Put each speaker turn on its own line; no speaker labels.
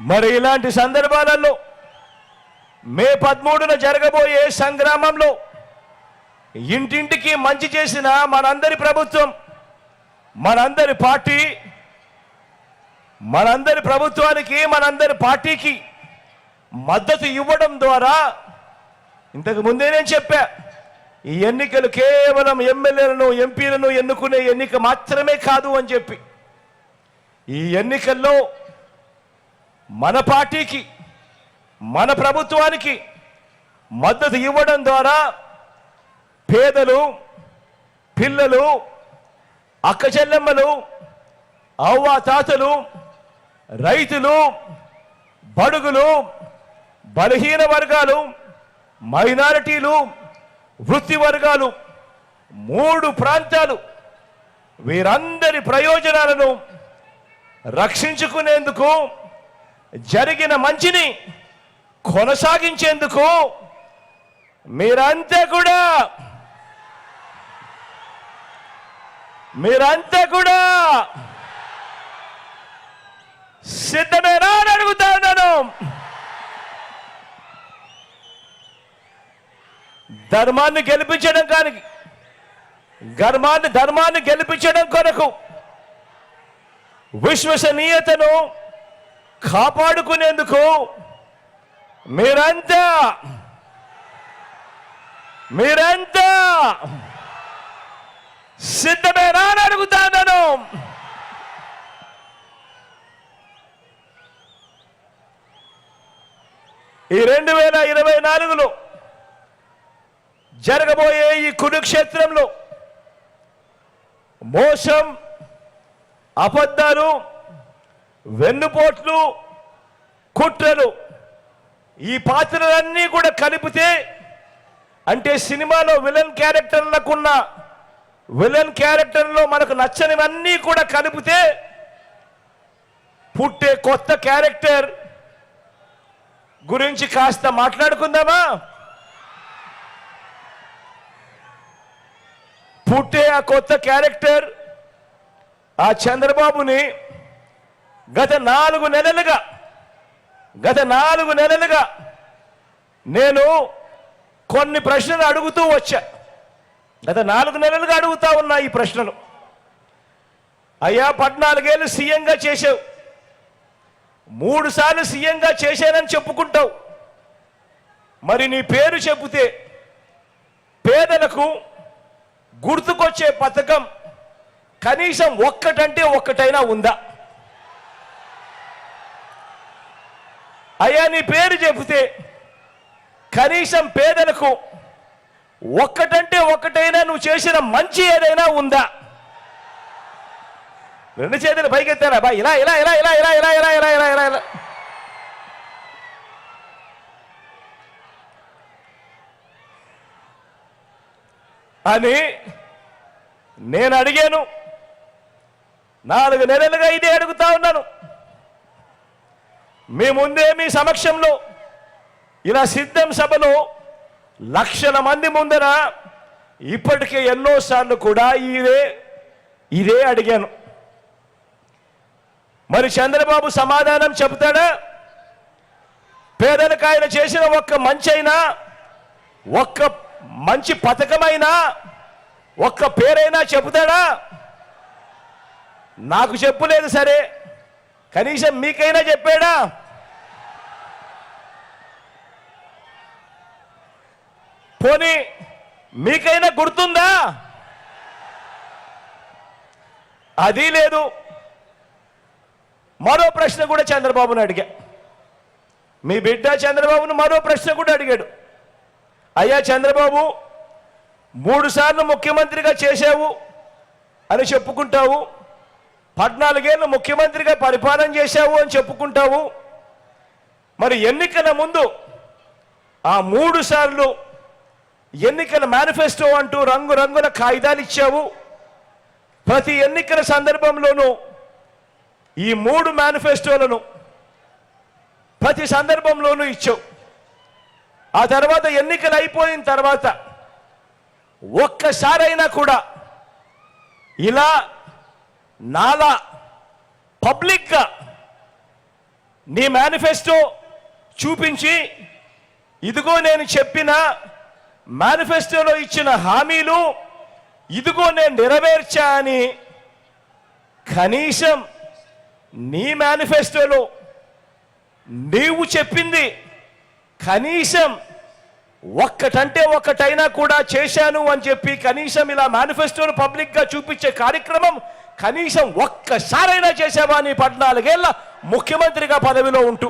మరి ఇలాంటి సందర్భాలలో మే పదమూడున జరగబోయే సంగ్రామంలో ఇంటింటికి మంచి చేసిన మనందరి ప్రభుత్వం మనందరి పార్టీ మనందరి ప్రభుత్వానికి మనందరి పార్టీకి మద్దతు ఇవ్వడం ద్వారా ఇంతకు ముందే నేను చెప్పా ఈ ఎన్నికలు కేవలం ఎమ్మెల్యేలను ఎంపీలను ఎన్నుకునే ఎన్నిక మాత్రమే కాదు అని చెప్పి ఈ ఎన్నికల్లో మన పార్టీకి మన ప్రభుత్వానికి మద్దతు ఇవ్వడం ద్వారా పేదలు పిల్లలు అక్క చెల్లెమ్మలు అవ్వ తాతలు రైతులు బడుగులు బలహీన వర్గాలు మైనారిటీలు వృత్తి వర్గాలు మూడు ప్రాంతాలు వీరందరి ప్రయోజనాలను రక్షించుకునేందుకు జరిగిన మంచిని కొనసాగించేందుకు మీరంతా కూడా. మీరంతా కూడా. సిద్ధమేనా అని అడుగుతా ఉన్నాను. ధర్మాన్ని గెలిపించడం కానీ ధర్మాన్ని ధర్మాన్ని గెలిపించడం కొరకు విశ్వసనీయతను కాపాడుకునేందుకు మీరంతా మీరంతా సిద్ధమేనా అని అడుగుతాను ఈ రెండు వేల ఇరవై నాలుగులో జరగబోయే ఈ కురుక్షేత్రంలో మోసం అబద్ధాలు వెన్నుపోట్లు కుట్రలు ఈ పాత్రలన్నీ కూడా కలిపితే అంటే సినిమాలో విలన్ క్యారెక్టర్లకున్న విలన్ క్యారెక్టర్లో మనకు నచ్చనివన్నీ కూడా కలిపితే పుట్టే కొత్త క్యారెక్టర్ గురించి కాస్త మాట్లాడుకుందామా? పుట్టే ఆ కొత్త క్యారెక్టర్ ఆ చంద్రబాబుని గత నాలుగు నెలలుగా గత నాలుగు నెలలుగా నేను కొన్ని ప్రశ్నలు అడుగుతూ వచ్చా. గత నాలుగు నెలలుగా అడుగుతా ఉన్నా ఈ ప్రశ్నలు. అయ్యా పద్నాలుగేళ్ళు సీఎంగా చేసావు మూడు సార్లు సీఎంగా చేశానని చెప్పుకుంటావు. మరి నీ పేరు చెబితే పేదలకు గుర్తుకొచ్చే పథకం కనీసం ఒక్కటంటే ఒక్కటైనా ఉందా? అయ్యా నీ పేరు చెబితే కనీసం పేదలకు ఒక్కటంటే ఒక్కటైనా నువ్వు చేసిన మంచి ఏదైనా ఉందా? రెండు చేతులు పైకెత్తారా? బా ఇలా ఇలా ఇలా ఇలా ఇలా ఇలా ఇలా ఇలా ఇలా ఇలా. ఇలా అని నేను అడిగాను. నాలుగు నెలలుగా ఇదే అడుగుతా ఉన్నాను. మీ ముందే మీ సమక్షంలో. ఇలా సిద్ధం సభలో లక్షల మంది ముందర ఇప్పటికే ఎన్నోసార్లు కూడా ఇదే ఇదే అడిగాను. మరి చంద్రబాబు సమాధానం చెబుతాడా? పేదలకు ఆయన చేసిన ఒక్క మంచి అయినా ఒక్క మంచి పథకమైనా ఒక్క పేరైనా చెబుతాడా? నాకు చెప్పులేదు సరే. కనీసం మీకైనా చెప్పాడా? పోనీ మీకైనా గుర్తుందా? అది లేదు. మరో ప్రశ్న కూడా చంద్రబాబును అడిగా. మీ బిడ్డ చంద్రబాబును మరో ప్రశ్న కూడా అడిగాడు. అయ్యా చంద్రబాబు మూడు సార్లు ముఖ్యమంత్రిగా చేశావు అని చెప్పుకుంటావు. పద్నాలుగేళ్ళు ముఖ్యమంత్రిగా పరిపాలన చేశావు అని చెప్పుకుంటావు. మరి ఎన్నికల ముందు ఆ మూడు సార్లు ఎన్నికల మేనిఫెస్టో అంటూ రంగురంగుల కాగితాలు ఇచ్చావు. ప్రతి ఎన్నికల సందర్భంలోనూ ఈ మూడు మేనిఫెస్టోలను ప్రతి సందర్భంలోనూ ఇచ్చావు. ఆ తర్వాత ఎన్నికలు అయిపోయిన తర్వాత ఒక్కసారైనా కూడా ఇలా నాలా పబ్లిక్గా నీ మేనిఫెస్టో చూపించి ఇదిగో నేను చెప్పిన మేనిఫెస్టోలో ఇచ్చిన హామీలు ఇదిగో నేను నెరవేర్చా అని కనీసం నీ మేనిఫెస్టోలో నీవు చెప్పింది కనీసం ఒక్కటంటే ఒక్కటైనా కూడా చేశాను అని చెప్పి కనీసం ఇలా మేనిఫెస్టోను పబ్లిక్గా చూపించే కార్యక్రమం కనీసం ఒక్కసారైనా చేసేవా నీ పద్నాలుగేళ్ళ ముఖ్యమంత్రిగా పదవిలో ఉంటూ.